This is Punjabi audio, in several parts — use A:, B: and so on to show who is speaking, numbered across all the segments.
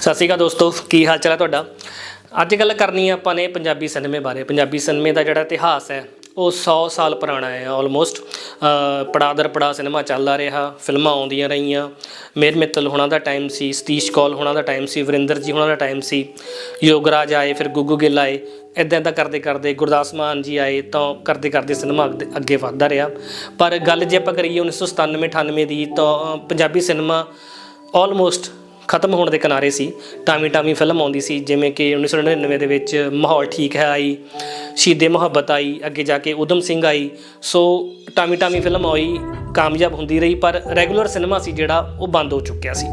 A: ਸਤਿ ਸ਼੍ਰੀ ਅਕਾਲ ਦੋਸਤੋ, ਕੀ ਹਾਲ ਚਾਲ ਹੈ ਤੁਹਾਡਾ? ਅੱਜ ਗੱਲ ਕਰਨੀ ਹੈ ਆਪਾਂ ਨੇ ਪੰਜਾਬੀ ਸਿਨੇਮੇ ਬਾਰੇ। ਪੰਜਾਬੀ ਸਿਨੇਮੇ ਦਾ ਜਿਹੜਾ ਇਤਿਹਾਸ ਹੈ, ਉਹ 100 ਸਾਲ ਪੁਰਾਣਾ ਹੈ ਆਲਮੋਸਟ ਪੜਾਦਰ ਪੜਾ ਸਿਨੇਮਾ ਚੱਲਦਾ ਰਿਹਾ, ਫਿਲਮਾਂ ਆਉਂਦੀਆਂ ਰਹੀਆਂ। ਮੇਰ ਮਿੱਤਲ ਹੋਣਾ ਦਾ ਟਾਈਮ ਸੀ, ਸਤੀਸ਼ ਕੌਲ ਹੋਣਾ ਦਾ ਟਾਈਮ ਸੀ, ਵਰਿੰਦਰ ਜੀ ਹੋਣਾ ਦਾ ਟਾਈਮ ਸੀ। ਯੋਗਰਾਜ ਆਏ, ਫਿਰ ਗੁੱਗੂ ਗਿੱਲ ਆਏ। ਇਦਾਂ ਇਦਾਂ ਕਰਦੇ ਕਰਦੇ ਗੁਰਦਾਸ ਮਾਨ ਜੀ ਆਏ, ਤਾਂ ਕਰਦੇ ਕਰਦੇ ਸਿਨੇਮਾ ਅੱਗੇ- ਅੱਗੇ ਵਧਦਾ ਰਿਹਾ। ਪਰ ਗੱਲ ਜੇ ਆਪਾਂ ਕਰੀਏ 1997 98 ਦੀ, ਤਾਂ ਪੰਜਾਬੀ ਸਿਨੇਮਾ ਆਲਮੋਸਟ ਖਤਮ ਹੋਣ ਦੇ ਕਿਨਾਰੇ ਸੀ। ਟਾਮੀ ਟਾਮੀ ਫਿਲਮ ਆਉਂਦੀ ਸੀ, ਜਿਵੇਂ ਕਿ 1999 ਦੇ ਵਿੱਚ ਮਾਹੌਲ ਠੀਕ ਹੈ ਆਈ, ਸ਼ਹੀਦੇ ਮੁਹੱਬਤ ਆਈ, ਅੱਗੇ ਜਾ ਕੇ ਉਦਮ ਸਿੰਘ ਆਈ। ਸੋ ਟਾਮੀ ਟਾਮੀ ਫਿਲਮ ਆਈ, ਕਾਮਯਾਬ ਹੁੰਦੀ ਰਹੀ, ਪਰ ਰੈਗੂਲਰ ਸਿਨੇਮਾ ਸੀ ਜਿਹੜਾ, ਉਹ ਬੰਦ ਹੋ ਚੁੱਕਿਆ ਸੀ।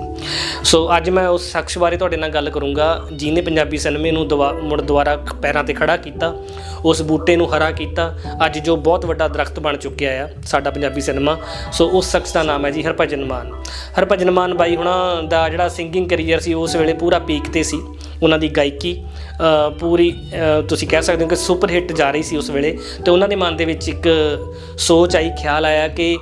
A: ਸੋ ਅੱਜ ਮੈਂ ਉਸ ਸ਼ਖਸ ਬਾਰੇ ਤੁਹਾਡੇ ਨਾਲ ਗੱਲ ਕਰੂੰਗਾ, ਜਿਹਨੇ ਪੰਜਾਬੀ ਸਿਨੇਮੇ ਨੂੰ ਦੁਬਾ- ਮੁੜ ਦੁਬਾਰਾ ਪੈਰਾਂ ਤੇ ਖੜਾ ਕੀਤਾ, ਉਸ ਬੂਟੇ ਨੂੰ ਹਰਾ ਕੀਤਾ, ਅੱਜ ਜੋ ਬਹੁਤ ਵੱਡਾ ਦਰਖਤ ਬਣ ਚੁੱਕਿਆ ਆ, ਸਾਡਾ ਪੰਜਾਬੀ ਸਿਨੇਮਾ ਸੋ ਉਸ ਸ਼ਖਸ ਦਾ ਨਾਮ ਹੈ ਜੀ ਹਰਭਜਨ ਮਾਨ। ਹਰਭਜਨ ਮਾਨ ਬਾਈ ਹੁਣਾਂ ਦਾ ਜਿਹੜਾ ਸਿੰਗਿੰਗ ਕੈਰੀਅਰ ਸੀ, ਉਸ ਵੇਲੇ ਪੂਰਾ ਪੀਕ ਤੇ ਸੀ। ਉਹਨਾਂ ਦੀ ਗਾਇਕੀ ਪੂਰੀ ਤੁਸੀਂ ਕਹਿ ਸਕਦੇ ਹੋ ਕਿ ਸੁਪਰ ਹਿੱਟ ਜਾ ਰਹੀ ਸੀ ਉਸ ਵੇਲੇ। ਤੇ ਉਹਨਾਂ ਦੇ ਮਨ ਦੇ ਵਿੱਚ ਇੱਕ ਸੋਚ ਆਈ, ਖਿਆਲ ਆਇਆ ਕਿ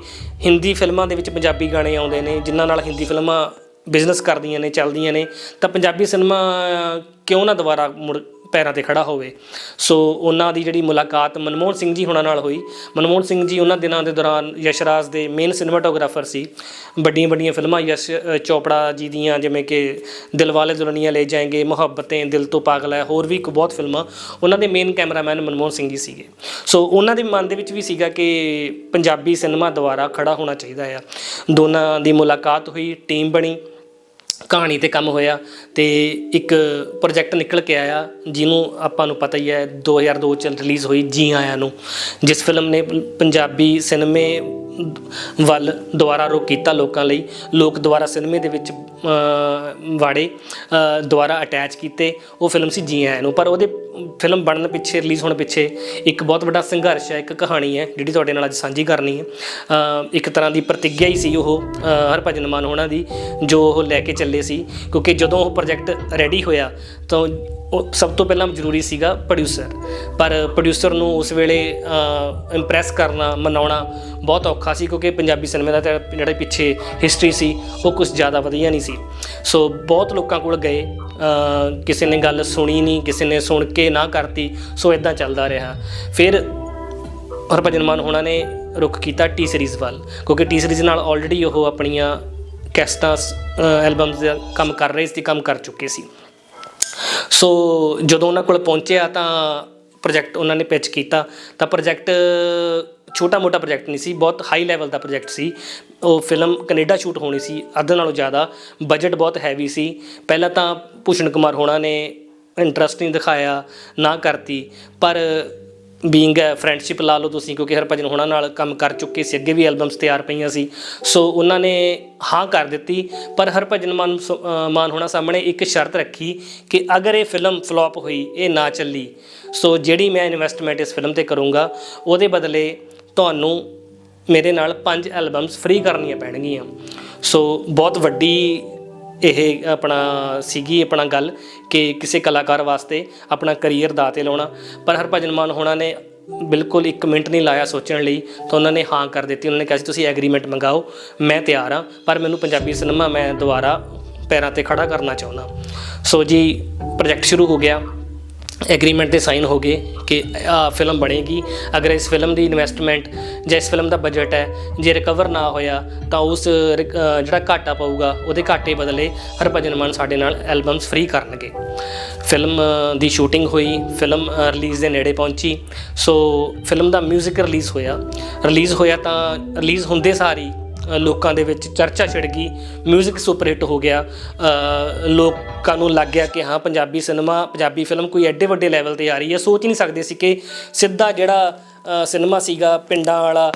A: ਹਿੰਦੀ ਫਿਲਮਾਂ ਦੇ ਵਿੱਚ ਪੰਜਾਬੀ ਗਾਣੇ ਆਉਂਦੇ ਨੇ, ਜਿਨ੍ਹਾਂ ਨਾਲ ਹਿੰਦੀ ਫਿਲਮਾਂ ਬਿਜ਼ਨਸ ਕਰਦੀਆਂ ਨੇ, ਚੱਲਦੀਆਂ ਨੇ, ਤਾਂ ਪੰਜਾਬੀ ਸਿਨੇਮਾ ਕਿਉਂ ਨਾ ਦੁਬਾਰਾ ਮੁੜ ਪੈਰਾਂ ਤੇ ਖੜਾ ਹੋਵੇ? ਸੋ ਉਹਨਾਂ ਦੀ ਜਿਹੜੀ ਮੁਲਾਕਾਤ ਮਨਮੋਹਨ ਸਿੰਘ ਜੀ ਹੁਣਾਂ ਨਾਲ ਹੋਈ। ਮਨਮੋਹਨ ਸਿੰਘ ਜੀ ਉਹਨਾਂ ਦਿਨਾਂ ਦੇ ਦੌਰਾਨ ਯਸ਼ਰਾਜ ਦੇ ਮੇਨ ਸਿਨੇਮਾਟੋਗ੍ਰਾਫਰ ਸੀ। ਵੱਡੀਆਂ ਵੱਡੀਆਂ ਫਿਲਮਾਂ ਯਸ਼ ਚੋਪੜਾ ਜੀ ਦੀਆਂ, ਜਿਵੇਂ ਕਿ ਦਿਲਵਾਲੇ ਦੁਲਹਨੀਆਂ ਲੈ ਜਾਏਂਗੇ, ਮੁਹੱਬਤੇਂ ਦਿਲ ਤੋਂ ਪਾਗਲ ਹੈ, ਹੋਰ ਵੀ ਇੱਕ ਬਹੁਤ ਫਿਲਮਾਂ ਉਹਨਾਂ ਦੇ ਮੇਨ ਕੈਮਰਾਮੈਨ ਮਨਮੋਹਨ ਸਿੰਘ ਜੀ ਸੀਗੇ। ਸੋ ਉਹਨਾਂ ਦੇ ਮਨ ਦੇ ਵਿੱਚ ਵੀ ਸੀਗਾ ਕਿ ਪੰਜਾਬੀ ਸਿਨੇਮਾ ਦੁਆਰਾ ਖੜਾ ਹੋਣਾ ਚਾਹੀਦਾ ਆ। ਦੋਨਾਂ ਦੀ ਮੁਲਾਕਾਤ ਹੋਈ ਟੀਮ ਬਣੀ। ਕਹਾਣੀ ਤੇ ਕੰਮ ਹੋਇਆ ਤੇ ਇੱਕ ਪ੍ਰੋਜੈਕਟ ਨਿਕਲ ਕੇ ਆਇਆ, ਜਿਹਨੂੰ ਆਪਾਂ ਨੂੰ ਪਤਾ ਹੀ ਹੈ 2002 ਚ ਰਿਲੀਜ਼ ਹੋਈ ਜੀ ਆਇਆਂ ਨੂੰ, ਜਿਸ ਫਿਲਮ ਨੇ ਪੰਜਾਬੀ ਸਿਨੇਮੇ ਵੱਲ ਦੁਬਾਰਾ ਰੁਖ ਕੀਤਾ ਲੋਕਾਂ ਲਈ। ਲੋਕ ਦੁਆਰਾ ਸਿਨੇਮੇ ਦੇ ਵਿੱਚ ਵਾੜੇ ਦੁਆਰਾ ਅਟੈਚ ਕੀਤੇ। ਉਹ ਫਿਲਮ ਸੀ ਜੀ ਆਇਆਂ ਨੂੰ, ਪਰ ਉਹਦੇ ਫਿਲਮ ਬਣਨ ਪਿੱਛੇ, ਰਿਲੀਜ਼ ਹੋਣ ਪਿੱਛੇ ਇੱਕ ਬਹੁਤ ਵੱਡਾ ਸੰਘਰਸ਼ ਹੈ, ਇੱਕ ਕਹਾਣੀ ਹੈ, ਜਿਹੜੀ ਤੁਹਾਡੇ ਨਾਲ ਅੱਜ ਸਾਂਝੀ ਕਰਨੀ ਹੈ। ਇੱਕ ਤਰ੍ਹਾਂ ਦੀ ਪ੍ਰਤੀਗਿਆ ਹੀ ਸੀ ਉਹ ਹਰਭਜਨ ਮਾਨ ਹੋਣਾ ਦੀ, ਜੋ ਉਹ ਲੈ ਕੇ ਚੱਲੇ ਸੀ। ਕਿਉਂਕਿ ਜਦੋਂ ਉਹ ਪ੍ਰੋਜੈਕਟ ਰੈਡੀ ਹੋਇਆ, ਤਾਂ ਉਹ ਸਭ ਤੋਂ ਪਹਿਲਾਂ ਜ਼ਰੂਰੀ ਸੀਗਾ ਪ੍ਰੋਡਿਊਸਰ ਪਰ ਪ੍ਰੋਡਿਊਸਰ ਨੂੰ ਉਸ ਵੇਲੇ ਇੰਪ੍ਰੈਸ ਕਰਨਾ, ਮਨਾਉਣਾ ਬਹੁਤ ਔਖਾ ਸੀ, ਕਿਉਂਕਿ ਪੰਜਾਬੀ ਸਿਨੇਮੇ ਦਾ ਤਾਂ ਜਿਹੜਾ ਪਿੱਛੇ ਹਿਸਟਰੀ ਸੀ, ਉਹ ਕੁਝ ਜ਼ਿਆਦਾ ਵਧੀਆ ਨਹੀਂ ਸੀ। ਸੋ ਬਹੁਤ ਲੋਕਾਂ ਕੋਲ ਗਏ ਕਿਸੇ ਨੇ ਗੱਲ ਸੁਣੀ ਨਹੀਂ, ਕਿਸੇ ਨੇ ਸੁਣ ਕੇ ਨਾ ਕਰਤੀ, ਸੋ ਇਦਾਂ ਚੱਲਦਾ ਰਿਹਾ। ਫਿਰ ਹਰਭਜਨ ਮਾਨ ਹੋਣਾ ਨੇ ਰੁਕ ਕੀਤਾ ਟੀ ਸੀਰੀਜ਼ ਵੱਲ, ਕਿਉਂਕਿ ਟੀ ਸੀਰੀਜ਼ ਨਾਲ ਆਲਰੇਡੀ ਉਹ ਆਪਣੀਆਂ ਕੈਸਟਾਂ ਐਲਬਮਸ ਦਾ ਕੰਮ ਕਰ ਰਹੇ ਸੀ, ਕੰਮ ਕਰ ਚੁੱਕੇ ਸੀ। ਸੋ ਜਦੋਂ ਉਹਨਾਂ ਕੋਲ ਪਹੁੰਚਿਆ ਤਾਂ ਪ੍ਰੋਜੈਕਟ ਉਹਨਾਂ ਨੇ ਪਿਚ ਕੀਤਾ। ਤਾਂ ਪ੍ਰੋਜੈਕਟ ਛੋਟਾ ਮੋਟਾ ਪ੍ਰੋਜੈਕਟ ਨਹੀਂ ਸੀ, ਬਹੁਤ ਹਾਈ ਲੈਵਲ ਦਾ ਪ੍ਰੋਜੈਕਟ ਸੀ। ਉਹ ਫਿਲਮ ਕੈਨੇਡਾ ਸ਼ੂਟ ਹੋਣੀ ਸੀ, ਅੱਧ ਨਾਲੋਂ ਜ਼ਿਆਦਾ। ਬਜਟ ਬਹੁਤ ਹੈਵੀ ਸੀ। ਪਹਿਲਾਂ ਤਾਂ ਭੂਸ਼ਣ ਕੁਮਾਰ ਹੋਣਾ ਨੇ ਇੰਟਰਸਟ ਨਹੀਂ ਦਿਖਾਇਆ ਨਾ ਕਰਤੀ। ਪਰ ਬੀਇੰਗ ਹੈ ਫਰੈਂਡਸ਼ਿਪ ਲਾ ਲਓ ਤੁਸੀਂ ਕਿਉਂਕਿ ਹਰਭਜਨ ਹੋਣਾ ਨਾਲ ਕੰਮ ਕਰ ਚੁੱਕੇ ਸੀ ਅੱਗੇ ਵੀ ਐਲਬਮਸ ਤਿਆਰ ਪਈਆਂ ਸੀ। ਸੋ ਉਹਨਾਂ ਨੇ ਹਾਂ ਕਰ ਦਿੱਤੀ ਪਰ ਹਰਭਜਨ ਮਾਨ ਸ- ਅ, ਮਾਨ ਹੋਣਾ ਸਾਹਮਣੇ ਇੱਕ ਸ਼ਰਤ ਰੱਖੀ ਕਿ ਅਗਰ ਇਹ ਫਿਲਮ ਫਲॉप ਹੋਈ ਇਹ ਨਾ ਚੱਲੀ। ਸੋ ਜਿਹੜੀ ਮੈਂ ਇਨਵੈਸਟਮੈਂਟ ਇਸ ਫਿਲਮ ਤੇ ਕਰੂੰਗਾ ਉਹਦੇ ਬਦਲੇ ਤੁਹਾਨੂੰ ਮੇਰੇ ਨਾਲ ਪੰਜ ਐਲਬਮਸ ਫ੍ਰੀ ਕਰਨੀਆਂ ਪੈਣਗੀਆਂ। ਸੋ ਬਹੁਤ ਵੱਡੀ ਇਹ ਆਪਣਾ ਸੀਗੀ ਆਪਣਾ ਗੱਲ ਕਿ ਕਿਸੇ ਕਲਾਕਾਰ ਵਾਸਤੇ ਆਪਣਾ ਕਰੀਅਰ ਦਾਅ ਤੇ ਲਾਉਣਾ। ਪਰ ਹਰਭਜਨ ਮਾਨ ਹੋਣਾ ਨੇ ਬਿਲਕੁਲ 1 ਮਿੰਟ ਨਹੀਂ ਲਾਇਆ ਸੋਚਣ ਲਈ, ਤਾਂ ਉਹਨਾਂ ਨੇ ਹਾਂ ਕਰ ਦਿੱਤੀ। ਉਹਨਾਂ ਨੇ ਕਿਹਾ ਸੀ, ਤੁਸੀਂ ਐਗਰੀਮੈਂਟ ਮੰਗਾਓ, ਮੈਂ ਤਿਆਰ ਹਾਂ, ਪਰ ਮੈਨੂੰ ਪੰਜਾਬੀ ਸਿਨੇਮਾ ਮੈਂ ਦੁਬਾਰਾ ਪੈਰਾਂ ਤੇ ਖੜਾ ਕਰਨਾ ਚਾਹੁੰਦਾ। ਸੋ ਜੀ ਪ੍ਰੋਜੈਕਟ ਸ਼ੁਰੂ ਹੋ ਗਿਆ। ਐਗਰੀਮੈਂਟ ਤੇ ਸਾਈਨ ਹੋ ਗਏ ਕਿ, ਆ ਫਿਲਮ ਬਣੇਗੀ। ਅਗਰ ਇਸ ਫਿਲਮ ਦੀ ਇਨਵੈਸਟਮੈਂਟ ਜਾਂ ਇਸ ਫਿਲਮ ਦਾ ਬਜਟ ਹੈ, ਜੇ ਰਿਕਵਰ ਨਾ ਹੋਇਆ, ਤਾਂ ਉਸ ਰਿਕ- ਜਿਹੜਾ ਘਾਟਾ ਪਊਗਾ, ਉਹਦੇ ਘਾਟੇ ਬਦਲੇ ਹਰਭਜਨ ਮਾਨ ਸਾਡੇ ਨਾਲ ਐਲਬਮਸ ਫ੍ਰੀ ਕਰਨਗੇ। ਫਿਲਮ ਦੀ ਸ਼ੂਟਿੰਗ ਹੋਈ ਫਿਲਮ ਰਿਲੀਜ਼ ਦੇ ਨੇੜੇ ਪਹੁੰਚੀ। ਸੋ ਫਿਲਮ ਦਾ 뮤직 ਰਿਲੀਜ਼ ਹੋਇਆ। ਰਿਲੀਜ਼ ਹੋਇਆ ਤਾਂ ਰਿਲੀਜ਼ ਹੁੰਦੇ ਸਾਰੀ ਲੋਕਾਂ ਦੇ ਵਿੱਚ ਚਰਚਾ ਛਿੜ ਗਈ 뮤직 ਸੁਪਰ ਹਿੱਟ ਹੋ ਗਿਆ ਲੋਕਾਂ ਨੂੰ ਲੱਗ ਗਿਆ ਕਿ ਹਾਂ, ਪੰਜਾਬੀ ਸਿਨੇਮਾ ਪੰਜਾਬੀ ਫਿਲਮ ਕੋਈ ਐਡੇ ਵੱਡੇ ਲੈਵਲ ਤੇ ਆ ਰਹੀ ਹੈ। ਸੋਚ ਹੀ ਨਹੀਂ ਸਕਦੇ ਸੀ ਕਿ ਸਿੱਧਾ ਜਿਹੜਾ ਸਿਨੇਮਾ ਸੀਗਾ, ਪਿੰਡਾਂ ਵਾਲਾ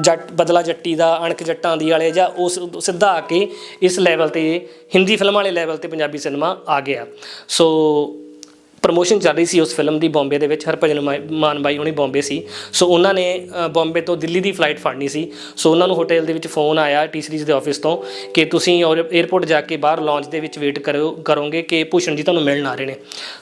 A: ਜੱਟ, ਬਦਲਾ ਜੱਟੀ ਦਾ, ਅਣਖ ਜੱਟਾਂ ਦੀ ਵਾਲੇ ਜਾਂ ਉਸ ਸਿੱਧਾ ਆ ਕੇ ਇਸ ਲੈਵਲ ਤੇ, ਹਿੰਦੀ ਫਿਲਮਾਂ ਵਾਲੇ ਲੈਵਲ ਤੇ ਪੰਜਾਬੀ ਸਿਨੇਮਾ ਆ ਗਿਆ। ਸੋ ਪ੍ਰਮੋਸ਼ਨ ਚੱਲ ਰਹੀ ਸੀ ਉਸ ਫਿਲਮ ਦੀ ਬੰਬੇ ਦੇ ਵਿੱਚ। ਹਰਭਜਨ ਮਾ- ਮਾਨ ਬਾਈ ਹੁਣੀ ਬੰਬੇ ਸੀ। ਸੋ ਉਹਨਾਂ ਨੇ ਅ, ਬੰਬੇ ਤੋਂ ਦਿੱਲੀ ਦੀ ਫਲਾਈਟ ਫੜਨੀ ਸੀ। ਸੋ ਉਹਨਾਂ ਨੂੰ ਹੋਟਲ ਦੇ ਵਿੱਚ ਫੋਨ ਆਇਆ ਟੀ ਸੀਰੀਜ਼ ਦੇ ਆਫਿਸ ਤੋਂ ਕਿ ਤੁਸੀਂ ਔਰ 에ਅਰਪੋਰਟ ਜਾ ਕੇ ਬਾਹਰ ਲਾਂਚ ਦੇ ਵਿੱਚ ਵੇਟ ਕਰੋ ਕਰੋਗੇ ਕਿ ਭੂਸ਼ਣ ਜੀ ਤੁਹਾਨੂੰ ਮਿਲਣ ਆ ਰਹੇ ਨੇ।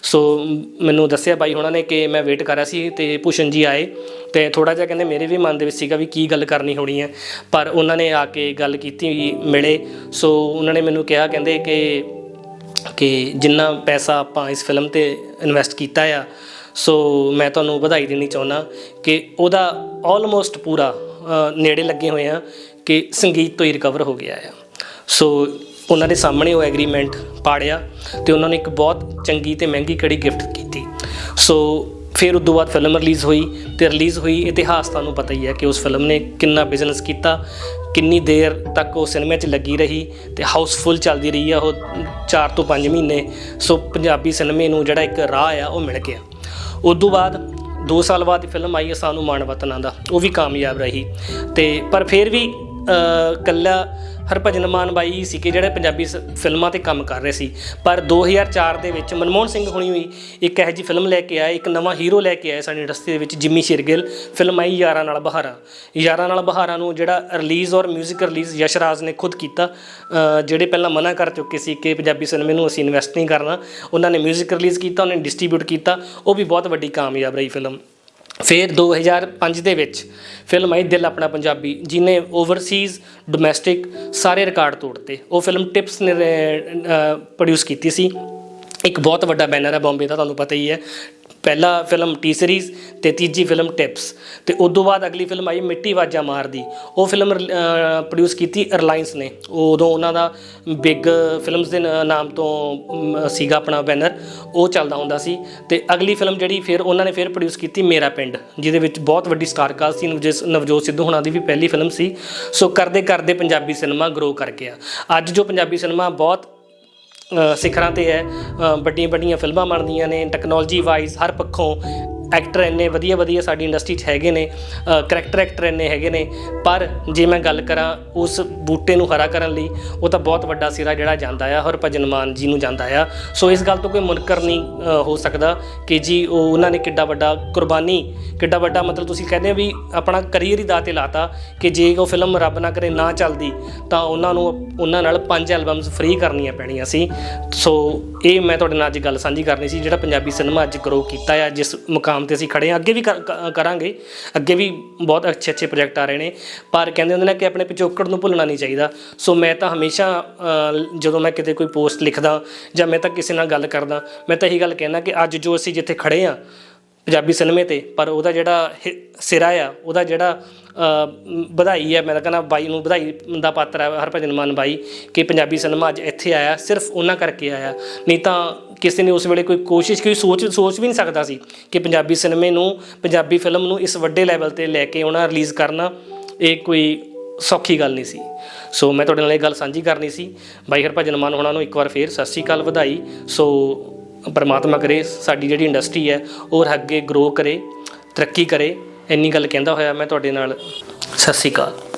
A: ਸੋ ਮ, ਮੈਨੂੰ ਦੱਸਿਆ ਬਾਈ ਉਹਨਾਂ ਨੇ ਕਿ ਮੈਂ ਵੇਟ ਕਰ ਰਿਹਾ ਸੀ ਤੇ ਭੂਸ਼ਣ ਜੀ ਆਏ ਤੇ ਥੋੜਾ ਜਿਹਾ ਕਹਿੰਦੇ ਮੇਰੇ ਵੀ ਮਨ ਦੇ ਵਿੱਚ ਸੀਗਾ ਵੀ ਕੀ ਗੱਲ ਕਰਨੀ ਹੋਣੀ ਹੈ। ਪਰ ਉਹਨਾਂ ਨੇ ਆ ਕੇ ਗੱਲ ਕੀਤੀ ਮਿਲੇ। ਸੋ ਉਹਨਾਂ ਨੇ ਮੈਨੂੰ ਕਿਹਾ ਕਹਿੰਦੇ ਕਿ ਕਿ ਜਿੰਨਾ ਪੈਸਾ ਆਪਾਂ ਇਸ ਫਿਲਮ ਤੇ ਇਨਵੈਸਟ ਕੀਤਾ ਆ, ਸੋ ਮੈਂ ਤੁਹਾਨੂੰ ਵਧਾਈ ਦੇਣੀ ਚਾਹੁੰਦਾ ਕਿ ਉਹਦਾ ਆਲਮੋਸਟ ਪੂਰਾ ਨੇੜੇ ਲੱਗੇ ਹੋਏ ਆ ਕਿ ਸੰਗੀਤ ਤੋਂ ਹੀ ਰਿਕਵਰ ਹੋ ਗਿਆ ਆ। ਸੋ ਉਹਨਾਂ ਦੇ ਸਾਹਮਣੇ ਉਹ ਐਗਰੀਮੈਂਟ ਪਾੜਿਆ ਤੇ ਉਹਨਾਂ ਨੇ ਇੱਕ ਬਹੁਤ ਚੰਗੀ ਤੇ ਮਹਿੰਗੀ ਕੜੀ ਗਿਫਟ ਕੀਤੀ। ਸੋ ਫਿਰ ਉਸ ਤੋਂ ਬਾਅਦ ਫਿਲਮ ਰਿਲੀਜ਼ ਹੋਈ ਤੇ ਰਿਲੀਜ਼ ਹੋਈ ਇਤਿਹਾਸ ਤੁਹਾਨੂੰ ਪਤਾ ਹੀ ਹੈ ਕਿ ਉਸ ਫਿਲਮ ਨੇ ਕਿੰਨਾ ਬਿਜ਼ਨਸ ਕੀਤਾ ਕਿੰਨੀ ਦੇਰ ਤੱਕ ਉਹ ਸਿਨੇਮੇ 'ਚ ਲੱਗੀ ਰਹੀ ਤੇ ਹਾਊਸਫੁੱਲ ਚੱਲਦੀ ਰਹੀ ਆ ਉਹ 4 ਤੋਂ 5 ਮਹੀਨੇ। ਸੋ ਪੰਜਾਬੀ ਸਿਨੇਮੇ ਨੂੰ ਜਿਹੜਾ ਇੱਕ ਰਾਹ ਆ ਉਹ ਮਿਲ ਗਿਆ। ਉਸ ਤੋਂ ਬਾਅਦ 2 ਸਾਲ ਬਾਅਦ ਫਿਲਮ ਆਈ ਸਾਨੂੰ ਮਾਣ ਵਤਨਾਂ ਦਾ ਉਹ ਵੀ ਕਾਮਯਾਬ ਰਹੀ। ਤੇ ਪਰ ਫਿਰ ਵੀ ਅ, ਕੱਲਾ ਹਰਭਜਨ ਮਾਨ ਬਾਈ ਹੀ ਸੀ ਕਿ ਜਿਹੜੇ ਪੰਜਾਬੀ ਸ- ਫਿਲਮਾਂ ਤੇ ਕੰਮ ਕਰ ਰਹੇ ਸੀ ਪਰ 2004 ਦੇ ਵਿੱਚ ਮਨਮੋਹਨ ਸਿੰਘ ਹੁਣੀ ਵੀ ਇੱਕ ਇਹੋ ਜਿਹੀ ਫਿਲਮ ਲੈ ਕੇ ਆਏ ਇੱਕ ਨਵਾਂ ਹੀਰੋ ਲੈ ਕੇ ਆਏ ਸਾਡੀ ਇੰਡਸਟਰੀ ਦੇ ਵਿੱਚ ਜਿੰਮੀ ਸ਼ੇਰਗਿੱਲ ਫਿਲਮ ਆਈ ਯਾਰਾਂ ਨਾਲ ਬਹਾਰਾਂ ਯਾਰਾਂ ਨਾਲ ਬਹਾਰਾਂ ਨੂੰ ਜਿਹੜਾ ਰਿਲੀਜ਼ ਔਰ 뮤직 ਰਿਲੀਜ਼ ਯਸ਼ਰਾਜ ਨੇ ਖੁਦ ਕੀਤਾ ਅ, ਜਿਹੜੇ ਪਹਿਲਾਂ ਮਨਾ ਕਰ ਚੁੱਕੇ ਸੀ ਕਿ ਪੰਜਾਬੀ ਸਿਨੇਮੇ ਨੂੰ ਅਸੀਂ ਇਨਵੈਸਟ ਨਹੀਂ ਕਰਨਾ ਉਹਨਾਂ ਨੇ 뮤직 ਰਿਲੀਜ਼ ਕੀਤਾ ਉਹਨਾਂ ਨੇ ਡਿਸਟ੍ਰੀਬਿਊਟ ਕੀਤਾ ਉਹ ਵੀ ਬਹੁਤ ਵੱਡੀ ਕਾਮਯਾਬ ਰਹੀ ਫਿਲਮ ਫਿਰ 2005 ਦੇ ਵਿੱਚ ਫਿਲਮ ਆਈ ਦਿਲ ਆਪਣਾ ਪੰਜਾਬੀ ਜਿਹਨੇ ਓਵਰਸੀਜ਼ ਡੋਮੈਸਟਿਕ ਸਾਰੇ ਰਿਕਾਰਡ ਤੋੜਤੇ। ਉਹ ਫਿਲਮ ਟਿਪਸ ਨੇ ਪ੍ਰੋਡਿਊਸ ਕੀਤੀ ਸੀ। ਇੱਕ ਬਹੁਤ ਵੱਡਾ ਬੈਨਰ ਹੈ ਬੰਬੇ ਦਾ, ਤੁਹਾਨੂੰ ਪਤਾ ਹੀ ਹੈ। ਪਹਿਲਾ ਫਿਲਮ ਟੀ ਸੀਰੀਜ਼ ਤੇ ਤੀਜੀ ਫਿਲਮ ਟਿਪਸ ਤੇ ਉਸ ਤੋਂ ਬਾਅਦ ਅਗਲੀ ਫਿਲਮ ਆਈ ਮਿੱਟੀ ਵਾਜਾ ਮਾਰਦੀ। ਉਹ ਫਿਲਮ ਪ੍ਰੋਡਿਊਸ ਕੀਤੀ ਰਿਲਾਇੰਸ ਨੇ। ਉਹ ਉਦੋਂ ਉਹਨਾਂ ਦਾ ਬਿਗ ਫਿਲਮਸ ਦੇ ਨ- ਨਾਮ ਤੋਂ ਸੀਗਾ ਆਪਣਾ ਬੈਨਰ ਉਹ ਚੱਲਦਾ ਹੁੰਦਾ ਸੀ। ਤੇ ਅਗਲੀ ਫਿਲਮ ਜਿਹੜੀ ਫਿਰ ਉਹਨਾਂ ਨੇ ਫਿਰ ਪ੍ਰੋਡਿਊਸ ਕੀਤੀ ਮੇਰਾ ਪਿੰਡ, ਜਿਹਦੇ ਵਿੱਚ ਬਹੁਤ ਵੱਡੀ ਸਟਾਰ ਕਾਸਟ ਸੀ। ਨਵਜੋਤ ਨਵਜੋਤ ਸਿੱਧੂ ਹੁਣਾਂ ਦੀ ਵੀ ਪਹਿਲੀ ਫਿਲਮ ਸੀ। ਸੋ ਕਰਦੇ ਕਰਦੇ ਪੰਜਾਬੀ ਸਿਨੇਮਾ ਗਰੋ ਕਰ ਗਿਆ। ਅੱਜ ਜੋ ਪੰਜਾਬੀ ਸਿਨੇਮਾ ਬਹੁਤ ਸਿਖਰਾਂ ਤੇ ਹੈ। ਵੱਡੀਆਂ ਵੱਡੀਆਂ ਫਿਲਮਾਂ ਬਣਦੀਆਂ ਨੇ। ਟੈਕਨੋਲੋਜੀ ਵਾਈਜ਼ ਹਰ ਪੱਖੋਂ ਐਕਟਰ ਇੰਨੇ ਵਧੀਆ ਵਧੀਆ ਸਾਡੀ ਇੰਡਸਟਰੀ 'ਚ ਹੈਗੇ ਨੇ ਕਰੈਕਟਰ ਐਕਟਰ ਇੰਨੇ ਹੈਗੇ ਨੇ, ਪਰ ਜੇ ਮੈਂ ਗੱਲ ਕਰਾਂ ਉਸ ਬੂਟੇ ਨੂੰ ਹਰਾ ਕਰਨ ਲਈ, ਉਹ ਤਾਂ ਬਹੁਤ ਵੱਡਾ ਸਿਰਾ ਜਿਹੜਾ ਜਾਂਦਾ ਆ ਹਰਭਜਨ ਮਾਨ ਜੀ ਨੂੰ ਜਾਂਦਾ ਆ। ਸੋ ਇਸ ਗੱਲ ਤੋਂ ਕੋਈ ਮੁਨਕਰ ਨਹੀਂ ਹੋ ਸਕਦਾ ਕਿ ਜੀ ਉਹ ਉਹਨਾਂ ਨੇ ਕਿੱਡਾ ਵੱਡਾ ਕੁਰਬਾਨੀ, ਕਿੱਡਾ ਵੱਡਾ ਮਤਲਬ ਤੁਸੀਂ ਕਹਿੰਦੇ ਹੋ ਵੀ ਆਪਣਾ ਕਰੀਅਰ ਹੀ ਦਾਅ ਤੇ ਲਾਤਾ ਕਿ ਜੇ ਉਹ ਫਿਲਮ ਰੱਬ ਨਾ ਕਰੇ ਨਾ ਚੱਲਦੀ, ਤਾਂ ਉਹਨਾਂ ਨੂੰ ਉਹਨਾਂ ਨਾਲ ਪੰਜ ਐਲਬਮਸ ਫ੍ਰੀ ਕਰਨੀਆਂ ਪੈਣੀਆਂ ਸੀ। ਸੋ ਇਹ ਮੈਂ ਤੁਹਾਡੇ ਨਾਲ ਅੱਜ ਗੱਲ ਸਾਂਝੀ ਕਰਨੀ ਸੀ, ਜਿਹੜਾ ਪੰਜਾਬੀ ਸਿਨੇਮਾ ਅੱਜ ਗਰੋ ਕੀਤਾ ਆ, ਜਿਸ ਮੁਕਾਮ ਕੰਮ ਤੇ ਅਸੀਂ ਖੜੇ ਹਾਂ। ਅੱਗੇ ਵੀ ਕਰ- ਕ- ਕਰਾਂਗੇ। ਅੱਗੇ ਵੀ ਬਹੁਤ ਅੱਛੇ ਅੱਛੇ ਪ੍ਰੋਜੈਕਟ ਆ ਰਹੇ ਨੇ। ਪਰ ਕਹਿੰਦੇ ਹੁੰਦੇ ਨੇ ਕਿ ਆਪਣੇ ਪਿਛੋਕੜ ਨੂੰ ਭੁੱਲਣਾ ਨਹੀਂ ਚਾਹੀਦਾ। ਸੋ ਮੈਂ ਤਾਂ ਹਮੇਸ਼ਾ ਅ, ਜਦੋਂ ਮੈਂ ਕਿਤੇ ਕੋਈ ਪੋਸਟ ਲਿਖਦਾ ਜਾਂ ਮੈਂ ਤਾਂ ਕਿਸੇ ਨਾਲ ਗੱਲ ਕਰਦਾ ਮੈਂ ਤਾਂ ਇਹੀ ਗੱਲ ਕਹਿਣਾ ਕਿ ਅੱਜ ਜੋ ਅਸੀਂ ਜਿੱਥੇ ਖੜੇ ਹਾਂ ਪੰਜਾਬੀ ਸਿਨੇਮੇ ਤੇ ਪਰ ਉਹਦਾ ਜਿਹੜਾ ਹਿ- ਸਿਰਾ ਆ ਉਹਦਾ ਜਿਹੜਾ ਅ, ਮ, ਵਧਾਈ ਹੈ ਮੈਂ ਤਾਂ ਕਹਿੰਦਾ ਬਾਈ ਨੂੰ ਵਧਾਈ ਦਾ ਪਾਤਰ ਹੈ ਹਰਭਜਨ ਮਾਨ ਬਾਈ ਕਿ ਪੰਜਾਬੀ ਸਿਨੇਮਾ ਅੱਜ ਇੱਥੇ ਆਇਆ ਸਿਰਫ ਉਹਨਾਂ ਕਰਕੇ ਆਇਆ। ਨਹੀਂ ਤਾਂ ਕਿਸੇ ਨੇ ਉਸ ਵੇਲੇ ਕੋਈ ਕੋਸ਼ਿਸ਼ ਕੋਈ ਸੋਚ ਸੋਚ ਵੀ ਨਹੀਂ ਸਕਦਾ ਸੀ ਕਿ ਪੰਜਾਬੀ ਸਿਨੇਮੇ ਨੂੰ, ਪੰਜਾਬੀ ਫਿਲਮ ਨੂੰ ਇਸ ਵੱਡੇ ਲੈਵਲ ਤੇ ਲੈ ਕੇ ਆਉਣਾ ਰਿਲੀਜ਼ ਕਰਨਾ ਇਹ ਕੋਈ ਸੌਖੀ ਗੱਲ ਨਹੀਂ ਸੀ। ਸੋ ਮੈਂ ਤੁਹਾਡੇ ਨਾਲ ਇਹ ਗੱਲ ਸਾਂਝੀ ਕਰਨੀ ਸੀ। ਬਾਈ ਹਰਭਜਨ ਮਾਨ ਹੋਣਾ ਨੂੰ ਇੱਕ ਵਾਰ ਫੇਰ ਸਤਿ ਸ਼੍ਰੀ ਅਕਾਲ ਵਧਾਈ। ਸੋ ਪਰਮਾਤਮਾ ਕਰੇ, ਸਾਡੀ ਜਿਹੜੀ ਇੰਡਸਟਰੀ ਹੈ, ਉਹ ਅੱਗੇ ਗਰੋ ਕਰੇ, ਤਰੱਕੀ ਕਰੇ, ਇੰਨੀ ਗੱਲ ਕਹਿੰਦਾ ਹੋਇਆ ਮੈਂ ਤੁਹਾਡੇ ਨਾਲ। ਸਤਿ ਸ਼੍ਰੀ ਅਕਾਲ।